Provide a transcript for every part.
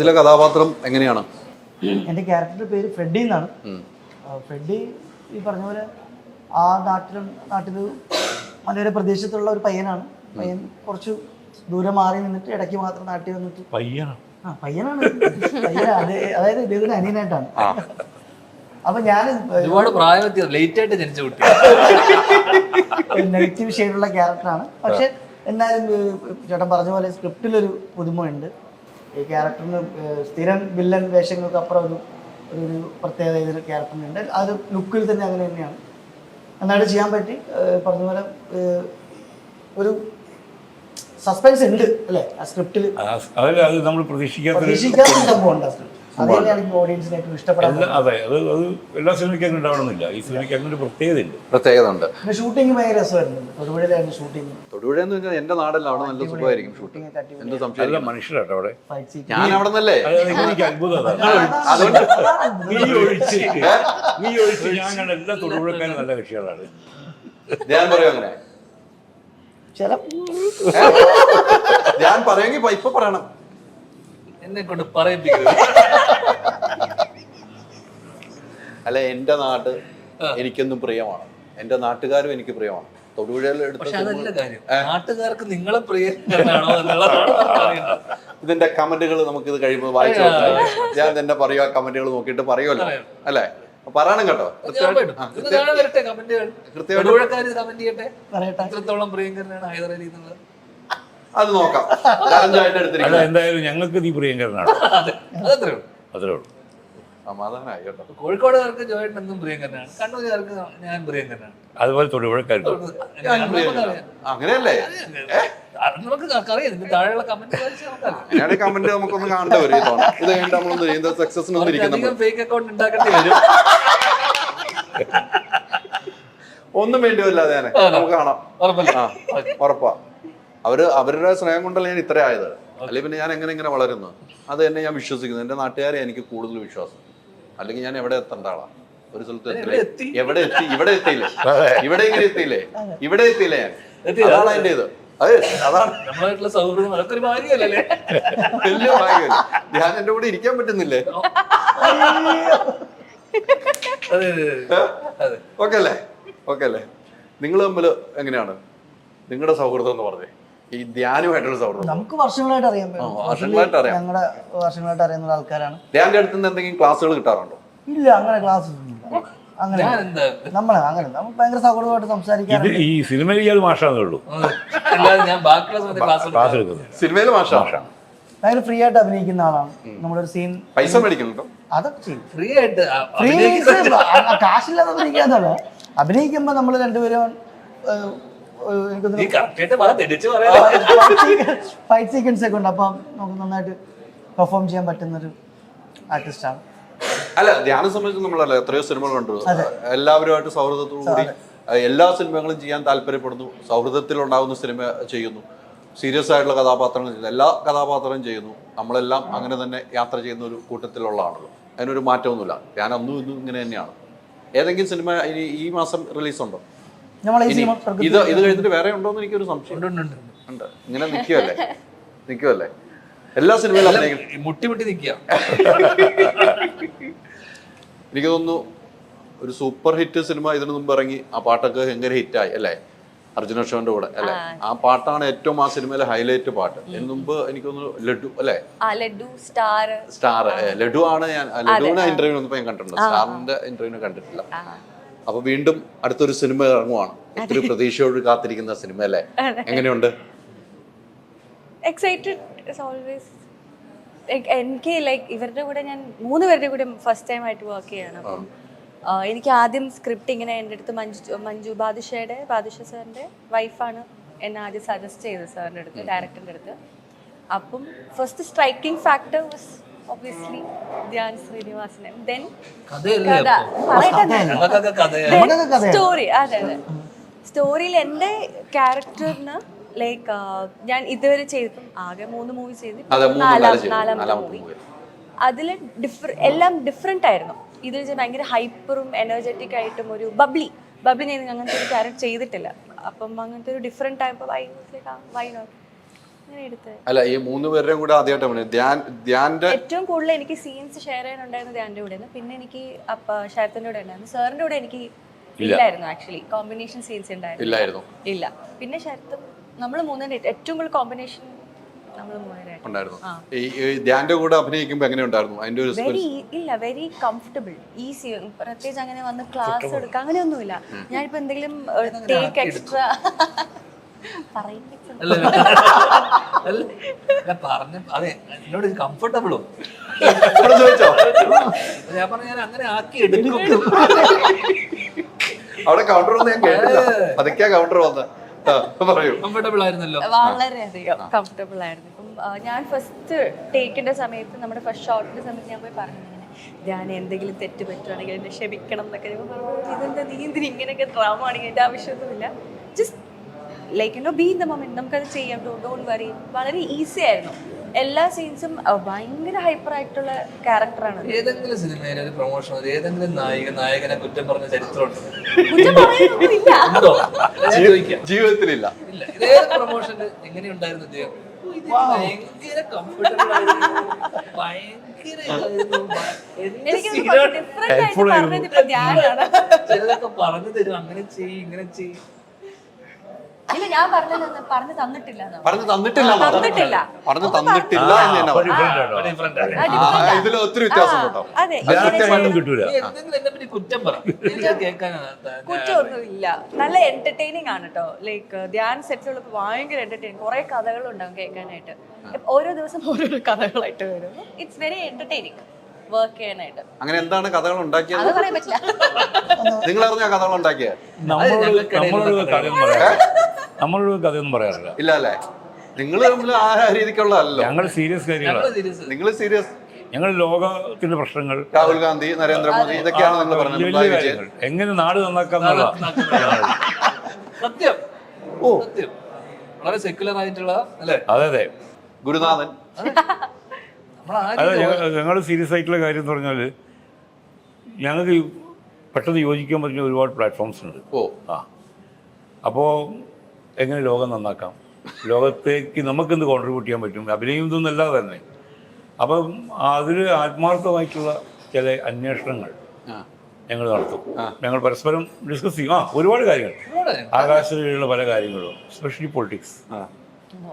ഇതിലെ കഥാപാത്രം എങ്ങനെയാണ്? എന്റെ ക്യാരക്ടറിന്റെ പേര് ഫ്രെഡി എന്നാണ്. ഫ്രെഡി ഈ പറഞ്ഞ പോലെ ആ നാട്ടിലും നാട്ടിൽ മലയോര പ്രദേശത്തുള്ള ഒരു പയ്യനാണ്. പയ്യൻ കുറച്ച് ദൂരെ മാറി നിന്നിട്ട് ഇടയ്ക്ക് മാത്രം നാട്ടിൽ വന്നിട്ട് പയ്യനാണ് ആ പയ്യനാണ്. പയ്യനാ. അതായത് ഇദ്ദേഹത്തിന് അനിയനായിട്ടാണ്. അപ്പൊ ഞാൻ ഒരുപാട് പ്രായം ലേറ്റ് ആയിട്ട് ജനിച്ച കുട്ടി. നെഗറ്റീവ് ഷെയ്ഡുള്ള ക്യാരക്ടറാണ്. പക്ഷെ എന്നാലും ചേട്ടൻ പറഞ്ഞ പോലെ സ്ക്രിപ്റ്റിലൊരു പുതുമയുണ്ട്. ഈ ക്യാരക്ടറിന് സ്ഥിരം വില്ലൻ വേഷങ്ങൾക്ക് അപ്പുറം ഒരു ഒരു പ്രത്യേകത ഇതിന് ക്യാരക്ടറിനുണ്ട്. അത് ലുക്കിൽ തന്നെ അങ്ങനെ തന്നെയാണ്. നന്നായിട്ട് ചെയ്യാൻ പറ്റി. പറഞ്ഞപോലെ പറഞ്ഞ പോലെ ഒരു സസ്പെൻസ് ഉണ്ട് അല്ലേ? ആ സ്ക്രിപ്റ്റിൽ അതല്ല അത് നമ്മൾ പ്രതീക്ഷിക്കാത്ത പ്രതീക്ഷിക്കാത്ത സംഭവം ഉണ്ട് ആ സ്ക്രിപ്റ്റ്. അത് അതെ അത് എല്ലാ സിനിമയ്ക്ക് അങ്ങനെ ഉണ്ടാവണമെന്നില്ല ഈ സിനിമയ്ക്ക് അങ്ങനെ ഒരു പ്രത്യേകതയുണ്ട്. പ്രത്യേകത ഉണ്ട് ഷൂട്ടിംഗ് ഭയങ്കര രസമായിരുന്നു. തൊടുപുഴയിലായിരുന്നു ഷൂട്ടിംഗ് തൊടുപുഴ എന്ന് വെച്ചാൽ എന്റെ നാടല്ല അവിടെ നല്ല സുഖമായിരിക്കും ഷൂട്ടിംഗ് എന്ത് സംശയം? മനുഷ്യരാട്ടോ അവിടെ. ഞാൻ അവിടെ നിന്നല്ലേ എനിക്ക് അത്ഭുതം അതുകൊണ്ട് നീ ഒഴിച്ച്. നീ ഒഴിച്ച്. ഞാൻ കണ്ട എല്ലാ തൊടുപുഴക്കാരും നല്ല കക്ഷികളാണ്. ഞാൻ പറയും അങ്ങനെ. ഞാൻ പറയുമെങ്കിൽ ഇപ്പൊ പറയണം. എന്നെ കൊണ്ട് അല്ല എന്റെ നാട് എനിക്കൊന്നും പ്രിയമാണ്. എന്റെ നാട്ടുകാരും എനിക്ക് പ്രിയമാണ്. നാട്ടുകാർക്ക് നിങ്ങളെ പ്രിയങ്കരനാണോ എന്നുള്ളതാണ് അറിയേണ്ടത്. ഇതിന്റെ കമന്റുകൾ നമുക്ക് ഇത് കഴിയുമ്പോൾ വായിച്ചു നോക്കാം. ഞാൻ തന്നെ പറയുക കമന്റുകൾ നോക്കിയിട്ട് പറയുമല്ലോ. അല്ലേ? പറയണം കേട്ടോ. കൃത്യമായിട്ട് കമന്റ് ചെയ്യട്ടെ? പറയട്ടെ. ഇത്രത്തോളം പ്രിയങ്കരനാണ് ഹൈദരാലി എന്നുള്ളത്? അത് നോക്കാം. ചലഞ്ചായിട്ട് അല്ല എടുത്തിരിക്കുന്നത്? എന്തായാലും ഞങ്ങൾക്ക് നീ പ്രിയങ്കരനാണ്. അതെ. അതത്രേ ഉള്ളൂ. അത്രേ ഉള്ളൂ. സമാധാനമായി കേട്ടോ. കോഴിക്കോടുകാർക്ക് ജോയിൻ എന്നും പ്രിയങ്കരനാണ്. കണ്ണൂരുകാർക്ക് ഞാൻ പ്രിയങ്കരനാണ്. അതുപോലെ പ്രിയങ്കരനാണ്. അങ്ങനെയല്ലേ? അത് നമുക്ക് അറിയാം. ഇതിന്റെ താഴെയുള്ള കമന്റ് വായിച്ചാൽ നമുക്കറിയാം. അങ്ങനെയാണ് കമന്റ് നമുക്കൊന്ന് കാണേണ്ട വരും ഈ തവണ. ഇത് കഴിഞ്ഞിട്ട് നമ്മളൊന്ന് ചെയ്യുന്നത് സക്സസിനൊന്നും ഇരിക്കും നമ്മൾ അധികം ഫേക്ക് അക്കൗണ്ട് ഉണ്ടാക്കേണ്ടി വരും. ഒന്നും വേണ്ടി വരില്ല അതെ. നമുക്ക് കാണാം. ഉറപ്പല്ലേ? ആ ഉറപ്പാ. അവർ അവരുടെ സ്നേഹം കൊണ്ടല്ല ഞാൻ ഇത്ര ആയത്. അല്ലെങ്കിൽ പിന്നെ ഞാൻ എങ്ങനെ ഇങ്ങനെ വളരുന്നു? അത് എന്നെ ഞാൻ വിശ്വസിക്കുന്നു. എന്റെ നാട്ടുകാരെ എനിക്ക് കൂടുതൽ വിശ്വാസം. അല്ലെങ്കിൽ ഞാൻ എവിടെ എത്തേണ്ട ആളാ? ഒരു സ്ഥലത്ത് എത്തില്ലേ? എവിടെ എത്തി? ഇവിടെ എത്തിയില്ലേ? ഇവിടെ ഇങ്ങനെ എത്തിയില്ലേ? ഇവിടെ എത്തിയില്ലേ. അതാണ് എന്റെ ഇത്. അതാണ്. നമ്മളായിട്ടുള്ള സൗഹൃദം അതൊക്കെ ഒരു ഭാഗ്യമല്ലേ വലിയ ഭാഗ്യം ഞാൻ എന്റെ കൂടെ ഇരിക്കാൻ പറ്റുന്നില്ലേ? ഓക്കെ അല്ലേ? ഓക്കെ അല്ലേ? നിങ്ങൾ തമ്മിൽ എങ്ങനെയാണ്? നിങ്ങളുടെ സൗഹൃദം എന്ന് പറഞ്ഞേ. ഈ ധ്യാനുമായിട്ടുള്ള സൗഹൃദം നമുക്ക് വർഷങ്ങളായിട്ട് അറിയാൻ പറ്റും. വർഷങ്ങളായിട്ട് അറിയാം. ഞങ്ങളുടെ വർഷങ്ങളായിട്ട് അറിയുന്ന ആൾക്കാരാണ്. ധ്യാന്റെ അടുത്ത് നിന്ന് എന്തെങ്കിലും ക്ലാസ്സുകൾ കിട്ടാറുണ്ടോ? ഇല്ല അങ്ങനെ ക്ലാസ് അങ്ങനെ നമ്മളെ അങ്ങനെ നമുക്ക് ഭയങ്കര സൗഹൃദമായിട്ട് ഇത് ഈ സിനിമയിൽ ഇയാൾ മാഷാന്നേ ഉള്ളൂ. ക്ലാസ് എടുക്കുന്നത് സിനിമയിൽ മാഷ? ഭയങ്കര ഫ്രീ ആയിട്ട് അഭിനയിക്കുന്ന ആളാണ്. നമ്മുടെ ഒരു സീൻ പൈസ മേടിക്കുന്നുണ്ടോ? അതൊക്കെ ചെയ്യും. ഫ്രീ ആയിട്ട് ഫ്രീ കാശില്ലാതെ അഭിനയിക്കാന്നല്ല. അഭിനയിക്കുമ്പോൾ നമ്മൾ രണ്ടുപേരും ഫൈറ്റ് സീക്വൻസ് ഒക്കെ ഉണ്ട്. അപ്പം നമുക്ക് നന്നായിട്ട് പെർഫോം ചെയ്യാൻ പറ്റുന്ന ഒരു ആർട്ടിസ്റ്റാണ് അല്ല ധ്യാനം സംബന്ധിച്ച് നമ്മളല്ല എത്രയോ സിനിമകൾ കണ്ടു. എല്ലാവരുമായിട്ട് സൗഹൃദത്തോടു കൂടി എല്ലാ സിനിമകളും ചെയ്യാൻ താല്പര്യപ്പെടുന്നു. സൗഹൃദത്തിൽ ഉണ്ടാകുന്ന സിനിമ ചെയ്യുന്നു. സീരിയസ് ആയിട്ടുള്ള കഥാപാത്രങ്ങൾ ചെയ്യുന്നു. എല്ലാ കഥാപാത്രങ്ങളും ചെയ്യുന്നു. നമ്മളെല്ലാം അങ്ങനെ തന്നെ യാത്ര ചെയ്യുന്ന ഒരു കൂട്ടത്തിലുള്ള ആണല്ലോ അതിനൊരു മാറ്റമൊന്നുമില്ല. ഞാൻ അന്നും ഇന്നും ഇങ്ങനെ തന്നെയാണ്. ഏതെങ്കിലും സിനിമ ഇനി ഈ മാസം റിലീസ് ഇത് ഇത് കഴിഞ്ഞിട്ട് വേറെ ഉണ്ടോ എന്ന് എനിക്കൊരു സംശയം. ഉണ്ട്, ഉണ്ട്, ഉണ്ട്. ഉണ്ട്. ഇങ്ങനെ നിൽക്കുമല്ലേ നിൽക്കുമല്ലേ എല്ലാ സിനിമയിലും മുട്ടി മുട്ടി നിക്കുക എനിക്ക് തോന്നുന്നു ഒരു സൂപ്പർ ഹിറ്റ് സിനിമ ഇതിനു മുമ്പ് ഇറങ്ങി ആ പാട്ടൊക്കെ എങ്ങനെ ഹിറ്റായി അല്ലേ? അർജുന ഷോന്റെ കൂടെ അല്ലേ? ആ. പാട്ടാണ് ഏറ്റവും ആ സിനിമയിലെ ഹൈലൈറ്റ് പാട്ട്. ഇതിനു മുമ്പ് എനിക്ക് തോന്നുന്നു ലഡു അല്ലേ? ആ ലഡു സ്റ്റാർ. സ്റ്റാർ ലഡു ആണ് ഞാൻ ലഡുവിനെ ഇന്റർവ്യൂ ഒന്നും ഞാൻ കണ്ടിട്ടുണ്ട് സ്റ്റാറിന്റെ ഇന്റർവ്യൂ കണ്ടിട്ടില്ല. അപ്പൊ വീണ്ടും അടുത്തൊരു സിനിമ ഇറങ്ങുവാണ്. ഒത്തിരി പ്രതീക്ഷയോട് കാത്തിരിക്കുന്ന സിനിമ അല്ലേ? എങ്ങനെയുണ്ട്? എക്സൈറ്റഡ് ഓൾവേസ് എനിക്ക് ലൈക്ക് ഇവരുടെ കൂടെ ഞാൻ മൂന്ന് പേരുടെ കൂടെ ഫസ്റ്റ് ടൈം ആയിട്ട് വർക്ക് ചെയ്യാണ്. അപ്പം എനിക്ക് ആദ്യം സ്ക്രിപ്റ്റ് ഇങ്ങനെ എന്റെ അടുത്ത് മഞ്ജു മഞ്ജു ബാദുഷയുടെ ബാദുഷ സാറിന്റെ വൈഫാണ് എന്നെ ആദ്യം സജസ്റ്റ് ചെയ്തത് സാറിന്റെ അടുത്ത് ഡയറക്ടറിന്റെ അടുത്ത്. അപ്പം first striking factor was obviously Dhyan then കഥ? പറയട്ടെ സ്റ്റോറി അതെ അതെ. സ്റ്റോറിയിൽ എന്റെ ക്യാരക്ടറിന് ലൈക്ക് ഞാൻ ഇതുവരെ ചെയ്തിട്ടും ആകെ മൂന്ന് മൂവി ചെയ്ത് നാലാം നാലാമത്തെ മൂവി. അതിൽ എല്ലാം ഡിഫറെന്റ് ആയിരുന്നു. ഇത് വെച്ചാൽ ഭയങ്കര ഹൈപ്പറും എനർജറ്റിക് ആയിട്ടും ഒരു ബബ്ലി ബബ്ലി ഞാൻ അങ്ങനത്തെ ഒരു ക്യാരക്ടർ ചെയ്തിട്ടില്ല. അപ്പം അങ്ങനത്തെ ഒരു ഡിഫറെന്റ് ആയപ്പോൾ വൈ വൈ നോട്ട് അല്ല ഈ മൂന്ന് പേരുടെയും കൂടെ ആദ്യമായിട്ട് ധ്യാൻ ധ്യാന്റെ ഏറ്റവും കൂടുതൽ എനിക്ക് സീൻസ് ഷെയർ ചെയ്യാനുണ്ടായിരുന്നു ധ്യാന്റെ കൂടെ പിന്നെ എനിക്ക് അപ്പ ശരത്തിന്റെ കൂടെ ഉണ്ടായിരുന്നു. സാറിന്റെ കൂടെ എനിക്ക് ഇല്ലായിരുന്നു ആക്ച്വലി കോമ്പിനേഷൻ സീൻസ് ഉണ്ടായിരുന്നു. ഇല്ലായിരുന്നു. ഇല്ല. പിന്നെ ശരത്തും നമ്മൾ മൂന്നിന്റെ ഏറ്റവും കൂടുതൽ കോമ്പിനേഷൻ ഉണ്ടായിരുന്നു. ഈ ധ്യാന്റെ കൂടെ അഭിനയിക്കുമ്പോൾ എങ്ങനെ ഉണ്ടായിരുന്നു? അതിന്റെ ഒരു വെരി ഇല്ല വെരി കംഫർട്ടബിൾ ഈസി പ്രത്യേകിച്ച് അങ്ങനെ വന്ന് ക്ലാസ് എടുക്കുക അങ്ങനെയൊന്നുമില്ല. ഞാനിപ്പോ എന്തെങ്കിലും ടേക്ക് എക്സ്ട്രാ അല്ല അല്ല അല്ല പറഞ്ഞ അതെ എന്നോട് കംഫർട്ടബിളോ ചോദിച്ചോ? ഞാൻ പറഞ്ഞ ഞാൻ അങ്ങനെ ആക്കി എടുക്കും. അവിടെ കൗണ്ടർ വന്ന് ഞാൻ കേട്ടില്ല. അതൊക്കെയാ കൗണ്ടർ വന്നത് കംഫർട്ടബിൾ ആയിരുന്നല്ലോ. വളരെയധികം കംഫർട്ടബിൾ ആയിരുന്നു. ഇപ്പം ഞാൻ ഫസ്റ്റ് ടേക്കിന്റെ സമയത്ത് നമ്മുടെ ഫസ്റ്റ് ഷോട്ടിന്റെ സമയത്ത് ഞാൻ പോയി പറഞ്ഞു ഇങ്ങനെ ഞാൻ എന്തെങ്കിലും തെറ്റ് പറ്റുവാണെങ്കിൽ എന്നെ ക്ഷമിക്കണം എന്നൊക്കെ ഞാൻ പറഞ്ഞു. ഇതെന്താ നീ എന്തിന് ഇങ്ങനെയൊക്കെ ഡ്രാമ ആണെങ്കിൽ എന്റെ ആവശ്യമൊന്നുമില്ല. Just like you know be in the moment നമുക്കത് ചെയ്യാം. ഡോ ഡോണ്ട് വറി വളരെ ഈസി ആയിരുന്നു. എല്ലാ സീൻസും ഭയങ്കര ഹൈപ്പർ ആയിട്ടുള്ള ക്യാരക്ടറാണ് ഏതെങ്കിലും സിനിമയിൽ ഒരു പ്രൊമോഷൻ ഏതെങ്കിലും നായിക നായകനെ കുറ്റം പറഞ്ഞ ചരിത്രമുണ്ട്? ജീവിതത്തിലില്ല. പ്രൊമോഷനിൽ എങ്ങനെയുണ്ടായിരുന്നു അദ്ദേഹം? ഭയങ്കര പറഞ്ഞു തരും. അങ്ങനെ ചെയ്യും ഇങ്ങനെ ചെയ്യ്. ഇല്ല ഞാൻ പറഞ്ഞത് പറഞ്ഞു തന്നിട്ടില്ല എന്നാ. പറഞ്ഞു തന്നിട്ടില്ല എന്നാ. തന്നിട്ടില്ല. പറഞ്ഞു തന്നിട്ടില്ല എന്ന് തന്നെ പറഞ്ഞു. ആ, different ആ, ആ. ഇതിൽ ഒത്തിരി വ്യത്യാസം കേട്ടോ അതെ കിട്ടൂല. നീ എന്തെങ്കിലും കുറ്റം പറ. എനിക്ക് കേൾക്കാനാണ് കുറ്റമൊന്നുമില്ല നല്ല എന്റർടൈനിങ് ആണ് കേട്ടോ ലൈക്ക് ധ്യാൻ സെറ്റിലുള്ളപ്പോൾ ഭയങ്കര എന്റർടൈനിങ് കുറെ കഥകളുണ്ടാവും കേൾക്കാനായിട്ട്. ഓരോ ദിവസം ഓരോരോ കഥകളായിട്ട് വരും. ഇറ്റ്സ് വെരി എന്റർടൈനിങ് വർക്ക് ചെയ്യാനായിട്ട്. അങ്ങനെ എന്താണ് കഥകൾ ഉണ്ടാക്കിയത്? അത് പറയാൻ പറ്റില്ല. നിങ്ങൾ അറിഞ്ഞ കഥകൾ ഉണ്ടാക്കിയത്? നമ്മളോട് നമ്മളോട് നമ്മളോട് കഥയൊന്നും പറയാറില്ല. ഇല്ല അല്ലേ നിങ്ങൾ തമ്മിൽ ആ രീതിക്കുള്ളതല്ലോ ഞങ്ങൾ സീരിയസ് കാര്യങ്ങളാണ് സീരിയസ് നിങ്ങൾ സീരിയസ് ഞങ്ങൾ ലോകത്തിന്റെ പ്രശ്നങ്ങൾ രാഹുൽ ഗാന്ധി നരേന്ദ്രമോദി ഇതൊക്കെയാണ് നിങ്ങൾ പറഞ്ഞത് എങ്ങനെ നാട് നന്നാക്കാം സത്യം. ഓ. സത്യം. വളരെ സെക്യുലർ ആയിട്ടുള്ള അല്ലേ? അതെ അതെ. ഗുരുനാഥൻ. നമ്മൾ അതെ ഞങ്ങൾ സീരിയസ് ആയിട്ടുള്ള കാര്യം എന്ന് പറഞ്ഞാൽ ഞങ്ങൾക്ക് പെട്ടെന്ന് യോജിക്കാൻ പറ്റുന്ന ഒരുപാട് പ്ലാറ്റ്ഫോംസ് ഉണ്ട്. ഓ. ആ. അപ്പോൾ എങ്ങനെ ലോകം നന്നാക്കാം? ലോകത്തേക്ക് നമുക്കെന്ത് കോൺട്രിബ്യൂട്ട് ചെയ്യാൻ പറ്റും? അഭിനയം ഇതൊന്നല്ലാതെ തന്നെ. അപ്പം അതിൽ ആത്മാർത്ഥമായിട്ടുള്ള ചില അന്വേഷണങ്ങൾ. ഞങ്ങൾ നടത്തും. ഞങ്ങൾ പരസ്പരം ഡിസ്കസ് ചെയ്യും. ആ ഒരുപാട് കാര്യങ്ങൾ. ആകാശത്തിലുള്ള പല കാര്യങ്ങളും സ്പെഷ്യലി പൊളിറ്റിക്സ്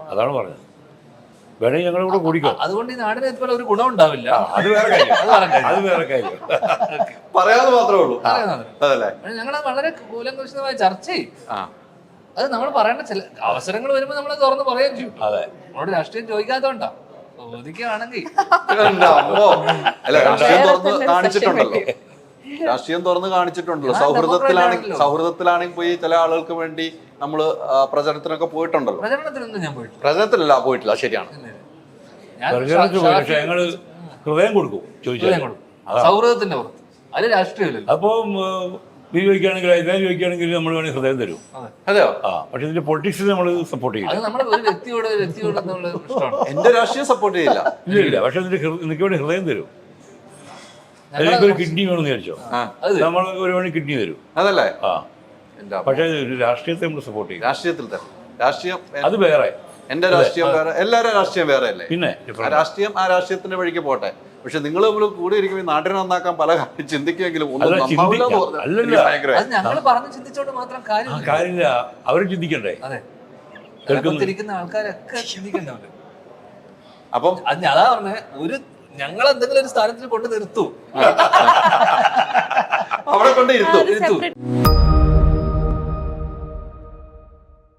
അതാണ് പറഞ്ഞത്. വേണമെങ്കിൽ ഞങ്ങളെ കൂടെ കൂടിക്കോ. അതുകൊണ്ട് ഈ നാടിന് ഇതുപോലെ ഒരു ഗുണം ഉണ്ടാവില്ല. അത് വേറെ കാര്യം. അത് വേറെ കാര്യം. പറയാതെ മാത്രമേ ഉള്ളൂ. ഞങ്ങൾ വളരെ കൂലങ്കോശിതമായി ചർച്ച ചെയ്യും ആ. അത് നമ്മൾ പറയേണ്ട ചില അവസരങ്ങൾ വരുമ്പോൾ നമ്മൾ തുറന്ന് പറയുകയും ചെയ്യും. അതെ. നമ്മളോട് രാഷ്ട്രീയം ചോദിക്കാത്തോണ്ടാ ചോദിക്കുകയാണെങ്കിൽ. അല്ല രാഷ്ട്രീയം തുറന്ന് കാണിച്ചിട്ടുണ്ടല്ലോ. രാഷ്ട്രീയം തുറന്ന് കാണിച്ചിട്ടുണ്ടല്ലോ. സൗഹൃദത്തിലാണെങ്കിൽ സൗഹൃദത്തിലാണെങ്കിൽ പോയി ചില ആളുകൾക്ക് വേണ്ടി നമ്മൾ പ്രചരണത്തിനൊക്കെ പോയിട്ടുണ്ടല്ലോ. പ്രചരണത്തിനൊന്നും ഞാൻ പോയിട്ടില്ല. പ്രചരണത്തിലല്ല പോയിട്ടില്ല. ശരിയാണ്. ഞാൻ പ്രചരണത്തിന് പോയി പക്ഷെ ഞങ്ങൾ ഹൃദയം കൊടുക്കും ചോദിച്ചാൽ. സൗഹൃദത്തിന്റെ പുറത്ത്. അത് രാഷ്ട്രീയമല്ലോ അപ്പോൾ നീ ചോദിക്കുകയാണെങ്കിൽ ഞാൻ ചോദിക്കുകയാണെങ്കിൽ നമ്മൾ വേണമെങ്കിൽ ഹൃദയം തരും. അതെയോ? ആ പക്ഷെ ഇതിന്റെ പൊളിറ്റിക്സ് നമ്മൾ സപ്പോർട്ട് ചെയ്യില്ല. അത് നമ്മൾ ഒരു വ്യക്തിയോട് ഒരു വ്യക്തിയോട് എന്നുള്ള എന്റെ രാഷ്ട്രീയം സപ്പോർട്ട് ചെയ്യില്ല. ഇല്ല ഇല്ല പക്ഷെ ഇതിന്റെ ഹൃ- എനിക്ക് വേണ്ടി ഹൃദയം തരും. ഒരു കിഡ്നി വേണമെന്ന് വിചാരിച്ചോ? ആ. അത് നമ്മൾ ഒരു വേണമെങ്കിൽ കിഡ്നി തരും. അതല്ലേ? ആ. എന്റെ അമ്മോ. പക്ഷേ ഒരു രാഷ്ട്രീയത്തെ നമ്മൾ സപ്പോർട്ട് ചെയ്യും രാഷ്ട്രീയത്തിൽ തന്നെ. രാഷ്ട്രീയം എ- അത് വേറെ. എന്റെ രാഷ്ട്രീയം വേറെ. എല്ലാവരും രാഷ്ട്രീയം വേറെ അല്ലേ? പിന്നെ ആ രാഷ്ട്രീയം ആ രാഷ്ട്രീയത്തിന്റെ വഴിക്ക് പോട്ടെ. പക്ഷെ നിങ്ങൾ നമ്മൾ കൂടെ ഇരിക്കുമ്പോൾ ഈ നാട്ടിനെ നന്നാക്കാൻ പല കാര്യം ചിന്തിക്കുമെങ്കിലും ഞങ്ങൾ പറഞ്ഞ് ചിന്തിച്ചോണ്ട് മാത്രം കാര്യമില്ല. കാര്യമില്ല. അവർ ചിന്തിക്കണ്ടേ? കേൾക്കുന്ന. ആൾക്കാരൊക്കെ ചിന്തിക്കണ്ടവര് അപ്പം അത് അതാ പറഞ്ഞേ ഒരു ഞങ്ങൾ എന്തെങ്കിലും ഒരു സ്ഥാനത്തിൽ കൊണ്ട് നിർത്തൂ. അവിടെ കൊണ്ട് ഇരുത്തും. സെപ്പറേറ്റ്